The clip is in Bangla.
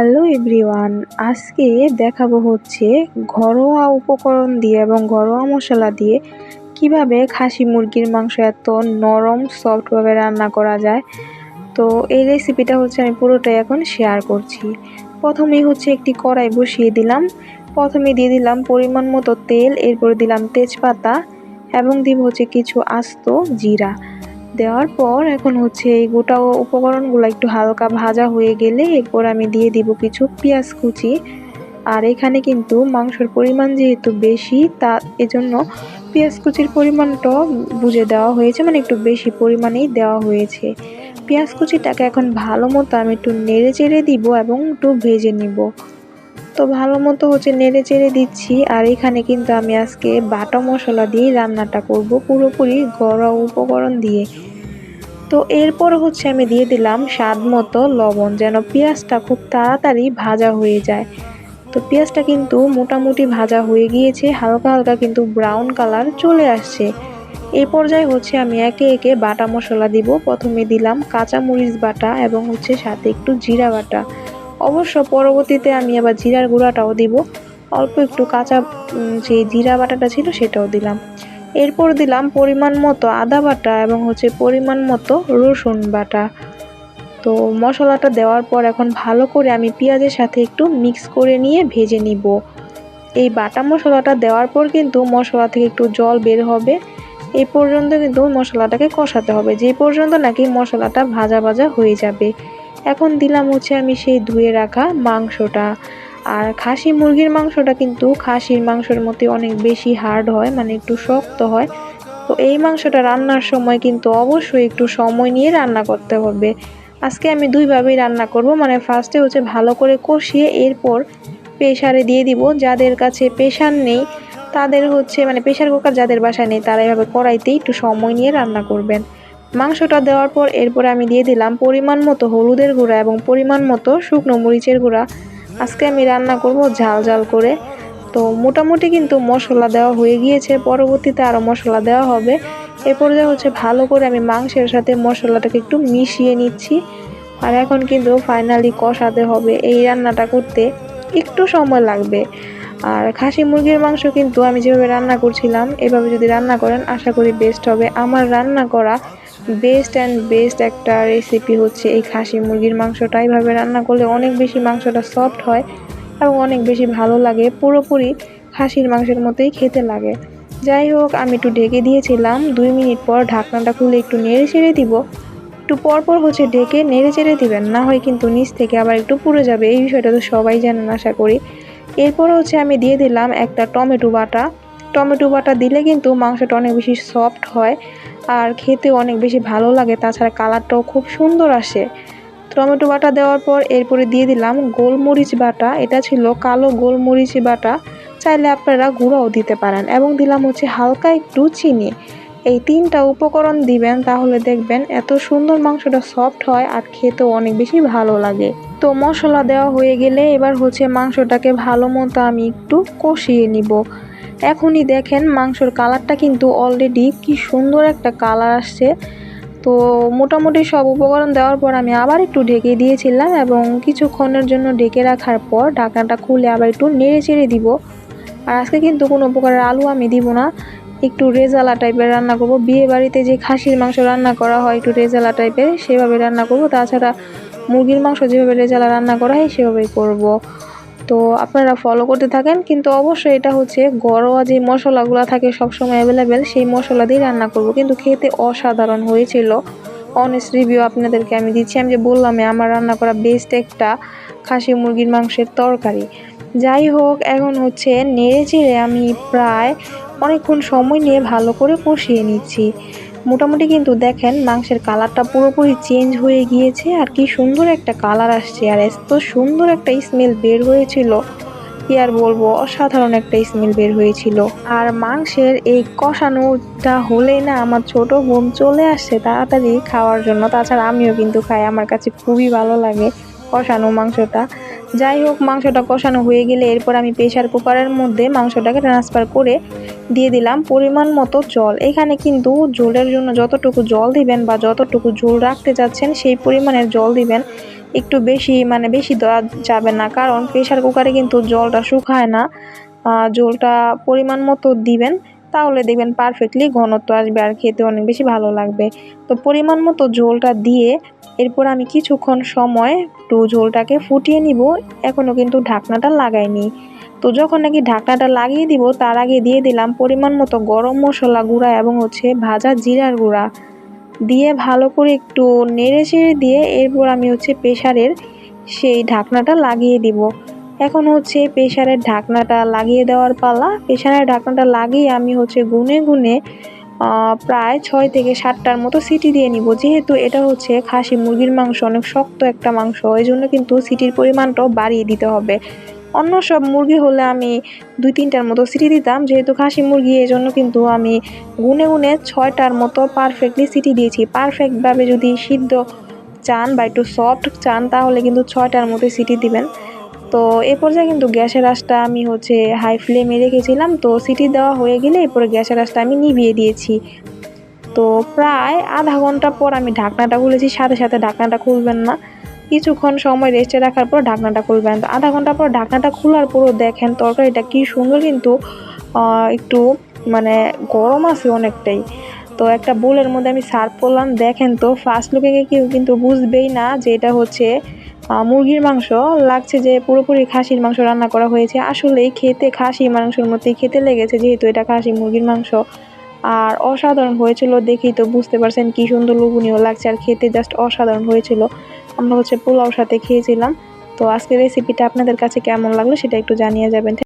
হ্যালো এভরিওয়ান, আজকে দেখাবো হচ্ছে ঘরোয়া উপকরণ দিয়ে এবং ঘরোয়া মশলা দিয়ে কীভাবে খাসি মুরগির মাংস এত নরম, সফটভাবে রান্না করা যায়। তো এই রেসিপিটা হচ্ছে আমি পুরোটাই এখন শেয়ার করছি। প্রথমেই হচ্ছে একটি কড়াই বসিয়ে দিলাম। প্রথমে দিয়ে দিলাম পরিমাণ মতো তেল, এরপর দিলাম তেজপাতা এবং দিব হচ্ছে কিছু আস্ত জিরা। দেওয়ার পর এখন হচ্ছে এই গোটা উপকরণগুলো একটু হালকা ভাজা হয়ে গেলে এরপর আমি দিয়ে দিব কিছু পেঁয়াজ কুচি। আর এখানে কিন্তু মাংসের পরিমাণ যেহেতু বেশি, তা এজন্য পেঁয়াজ কুচির পরিমাণটা বুঝে দেওয়া হয়েছে মানে একটু বেশি পরিমাণেই দেওয়া হয়েছে। পেঁয়াজ কুচিটাকে এখন ভালো মতো আমি একটু নেড়ে চেড়ে দিব এবং একটু ভেজে নিব। তো ভালো মতো হচ্ছে নেড়ে চেড়ে দিচ্ছি। আর এখানে কিন্তু আমি আজকে বাটা মশলা দিয়েই রান্নাটা করব পুরোপুরি ঘরোয়া উপকরণ দিয়ে। তো এরপর হচ্ছে আমি দিয়ে দিলাম স্বাদ মতো লবণ, যেন পেঁয়াজটা খুব তাড়াতাড়ি ভাজা হয়ে যায়। তো পেঁয়াজটা কিন্তু মোটামুটি ভাজা হয়ে গিয়েছে, হালকা হালকা কিন্তু ব্রাউন কালার চলে আসছে। এই পর্যায়ে হচ্ছে আমি একে একে বাটা মশলা দিব। প্রথমে দিলাম কাঁচামরিচ বাটা এবং হচ্ছে সাথে একটু জিরা বাটা। অবশ্য পরবর্তীতে আমি আবার জিরার গুঁড়াটাও দিব। অল্প একটু কাঁচা যে জিরা বাটাটা ছিল সেটাও দিলাম। এরপর দিলাম পরিমাণ মতো আদা বাটা এবং হচ্ছে পরিমাণ মতো রসুন বাটা। তো মশলাটা দেওয়ার পর এখন ভালো করে আমি পেঁয়াজের সাথে একটু মিক্স করে নিয়ে ভেজে নিব। এই বাটা মশলাটা দেওয়ার পর কিন্তু মশলা থেকে একটু জল বের হবে। এই পর্যন্ত কিন্তু মশলাটাকে কষাতে হবে। যে পর্যন্ত নাকি মশলাটা ভাজা ভাজা হয়ে যাবে। এখন দিলাম হচ্ছে আমি সেই ধুয়ে রাখা মাংসটা। আর খাসি মুরগির মাংসটা কিন্তু খাসির মাংসের মধ্যে অনেক বেশি হার্ড হয় মানে একটু শক্ত হয়। তো এই মাংসটা রান্নার সময় কিন্তু অবশ্যই একটু সময় নিয়ে রান্না করতে হবে। আজকে আমি দুইভাবেই রান্না করব মানে ফার্স্টে হচ্ছে ভালো করে কষিয়ে এরপর প্রেশারে দিয়ে দিব। যাদের কাছে প্রেশার নেই, তাদের হচ্ছে মানে প্রেশার কুকার যাদের বাসায় নেই, তারা এভাবে কড়াইতেই একটু সময় নিয়ে রান্না করবেন। মাংসটা দেওয়ার পর এরপর আমি দিয়ে দিলাম পরিমাণ মতো হলুদের গুঁড়া এবং পরিমাণ মতো শুকনো মরিচের গুঁড়া। আজকে আমি রান্না করব ঝাল ঝাল করে। তো মোটামুটি কিন্তু মশলা দেওয়া হয়ে গিয়েছে। পরবর্তীতে আরও মশলা দেওয়া হবে। এ পর্যায়ে হচ্ছে ভালো করে আমি মাংসের সাথে মশলাটাকে একটু মিশিয়ে নিচ্ছি। আর এখন কিন্তু ফাইনালি কষাতে হবে এই রান্নাটা করতে। একটু সময় লাগবে। আর খাসি মুরগির মাংস কিন্তু আমি যেভাবে রান্না করছিলাম, এভাবে যদি রান্না করেন, আশা করি বেস্ট হবে। আমার রান্না করা বেস্ট অ্যান্ড বেস্ট একটা রেসিপি হচ্ছে এই খাসি মুরগির মাংসটা। এইভাবে রান্না করলে অনেক বেশি মাংসটা সফট হয় এবং অনেক বেশি ভালো লাগে। পুরোপুরি খাসির মাংসের মতোই খেতে লাগে। যাই হোক, আমি একটু ঢেকে দিয়েছিলাম। দুই মিনিট পর ঢাকনাটা খুলে একটু নেড়ে ছেড়ে দিব। একটু পরপর হচ্ছে ঢেকে নেড়ে চেড়ে দিবেন। না হয় কিন্তু নিচ থেকে আবার একটু পুড়ে যাবে। এই বিষয়টা তো সবাই জানেন, আশা করি। এরপর হচ্ছে আমি দিয়ে দিলাম একটা টমেটো বাটা। টমেটো বাটা দিলে কিন্তু মাংসটা অনেক বেশি সফট হয়। আর খেতে অনেক বেশি ভালো লাগে, তাছাড়া কালারটাও খুব সুন্দর আসে। টমেটো বাটা দেওয়ার পর এরপরে দিয়ে দিলাম গোলমরিচ বাটা, এটা ছিল কালো গোলমরিচ বাটা, চাইলে আপনারা গুঁড়াও দিতে পারেন। এবং দিলাম হচ্ছে হালকা একটু চিনি। এই তিনটা উপকরণ দিবেন, তাহলে দেখবেন এত সুন্দর মাংসটা সফট হয় আর খেতেও অনেক বেশি ভালো লাগে। তো মশলা দেওয়া হয়ে গেলে এবার হচ্ছে মাংসটাকে ভালো মতো আমি একটু কষিয়ে নিব। এখনই দেখেন মাংসর কালারটা কিন্তু অলরেডি কি সুন্দর একটা কালার আসছে। তো মোটামুটি সব উপকরণ দেওয়ার পর আমি আবার একটু ঢেকে দিয়েছিলাম এবং কিছুক্ষণের জন্য ঢেকে রাখার পর ঢাকনাটা খুলে আবার একটু নেড়ে চেড়ে দিব। আর আজকে কিন্তু কোনো প্রকারের আলু আমি দিব না। একটু রেজালা টাইপের রান্না করব। বিয়ে বাড়িতে যে খাসির মাংস রান্না করা হয় একটু রেজালা টাইপের সেভাবে রান্না করব। তাছাড়া মুরগির মাংস যেভাবে রেজালা রান্না করা হয় সেভাবেই করব। তো আপনারা ফলো করতে থাকেন, কিন্তু অবশ্যই এটা হচ্ছে ঘরোয়া যে মশলাগুলো থাকে সবসময় অ্যাভেলেবেল সেই মশলা দিয়ে রান্না করব। কিন্তু খেতে অসাধারণ হয়েছিল। অনেস্ট রিভিউ আপনাদেরকে আমি দিচ্ছি। আমি যে বললাম, আমার রান্না করা বেস্ট একটা খাসি মুরগির মাংসের তরকারি। যাই হোক, এখন হচ্ছে নেড়ে চেড়ে আমি প্রায় অনেকক্ষণ সময় নিয়ে ভালো করে কষিয়ে নিচ্ছি। মোটামুটি কিন্তু দেখেন মাংসের কালারটা পুরোপুরি চেঞ্জ হয়ে গিয়েছে আর কি সুন্দর একটা কালার আসছে আর এত সুন্দর একটা স্মেল বের হয়েছিল। কি আর বলব, অসাধারণ একটা স্মেল বের হয়েছিল। আর মাংসের এই কষানোটা হলেই না আমার ছোট বোন চলে আসছে তাড়াতাড়ি খাওয়ার জন্য। তাছাড়া আমিও কিন্তু খাই, আমার কাছে খুবই ভালো লাগে কষানো মাংসটা। যাই হোক, মাংসটা কষানো হয়ে গেলে এরপর আমি প্রেশার কুকারের মধ্যে মাংসটাকে ট্রান্সফার করে দিয়ে দিলাম পরিমাণ মতো জল। এখানে কিন্তু ঝোলের জন্য যতটুকু জল দিবেন বা যতটুকু ঝোল রাখতে যাচ্ছেন, সেই পরিমাণের জল দিবেন। একটু বেশি মানে বেশি দেওয়া যাবে না, কারণ প্রেশার কুকারে কিন্তু জলটা শুকায় না। জলটা পরিমাণ মতো দিবেন, তাহলে দেখবেন পারফেক্টলি ঘনত্ব আসবে আর খেতে অনেক বেশি ভালো লাগবে। তো পরিমাণ মতো ঝোলটা দিয়ে এরপর আমি কিছুক্ষণ সময় একটু ঝোলটাকে ফুটিয়ে নিব। এখনও কিন্তু ঢাকনাটা লাগাইনি। তো যখন নাকি ঢাকনাটা লাগিয়ে দিব, তার আগে দিয়ে দিলাম পরিমাণ মতো গরম মশলা গুঁড়া এবং হচ্ছে ভাজা জিরার গুঁড়া। দিয়ে ভালো করে একটু নেড়ে চেড়ে দিয়ে এরপর আমি হচ্ছে প্রেশারের সেই ঢাকনাটা লাগিয়ে দিব। এখন হচ্ছে প্রেশারের ঢাকনাটা লাগিয়ে দেওয়ার পালা। প্রেশারের ঢাকনাটা লাগিয়ে আমি হচ্ছে গুনে গুনে প্রায় ছয় থেকে সাতটার মতো সিটি দিয়ে নিব। যেহেতু এটা হচ্ছে খাসি মুরগির মাংস, অনেক শক্ত একটা মাংস, এই জন্য কিন্তু সিটির পরিমাণটাও বাড়িয়ে দিতে হবে। অন্য সব মুরগি হলে আমি দুই তিনটার মতো সিটি দিতাম, যেহেতু খাসি মুরগি, এই জন্য কিন্তু আমি গুনে গুনে ছয়টার মতো পারফেক্টলি সিটি দিয়েছি। পারফেক্টভাবে যদি সিদ্ধ চান বা একটু সফট চান, তাহলে কিন্তু ছয়টার মতো সিটি দিবেন। তো এ পর্যায়ে কিন্তু গ্যাসের আঁচটা আমি হচ্ছে হাই ফ্লেমে রেখেছিলাম। তো সিটি দেওয়া হয়ে গেলে এরপরে গ্যাসের আঁচটা আমি নিভিয়ে দিয়েছি। তো প্রায় আধা ঘণ্টা পর আমি ঢাকনাটা খুলেছি। সাথে সাথে ঢাকনাটা খুলবেন না। কিছুক্ষণ সময় রেস্টে রাখার পর ঢাকনাটা খুলবেন। তো আধা ঘণ্টা পর ঢাকনাটা খোলার পরও দেখেন, তরকারিটা কি সুন্দর কিন্তু একটু মানে গরম আছে অনেকটাই। তো একটা বোলের মধ্যে আমি সার্ভ করলাম। দেখেন তো ফার্স্ট লুকে কেউ কিন্তু বুঝবেই না যে এটা হচ্ছে মুরগির মাংস লাগছে যে পুরোপুরি খাসির মাংস রান্না করা হয়েছে। আসলেই খেতে খাসি মাংসের মধ্যেই খেতে লেগেছে, যেহেতু এটা খাসি মুরগির মাংস। আর অসাধারণ হয়েছিল দেখেই তো বুঝতে পারছেন কি সুন্দর লোভনীয় লাগছে, আর খেতে জাস্ট অসাধারণ হয়েছিল। আমরা হচ্ছে পোলাওর সাথে খেয়েছিলাম। তো আজকের রেসিপিটা আপনাদের কাছে কেমন লাগল সেটা একটু জানিয়ে যাবেন।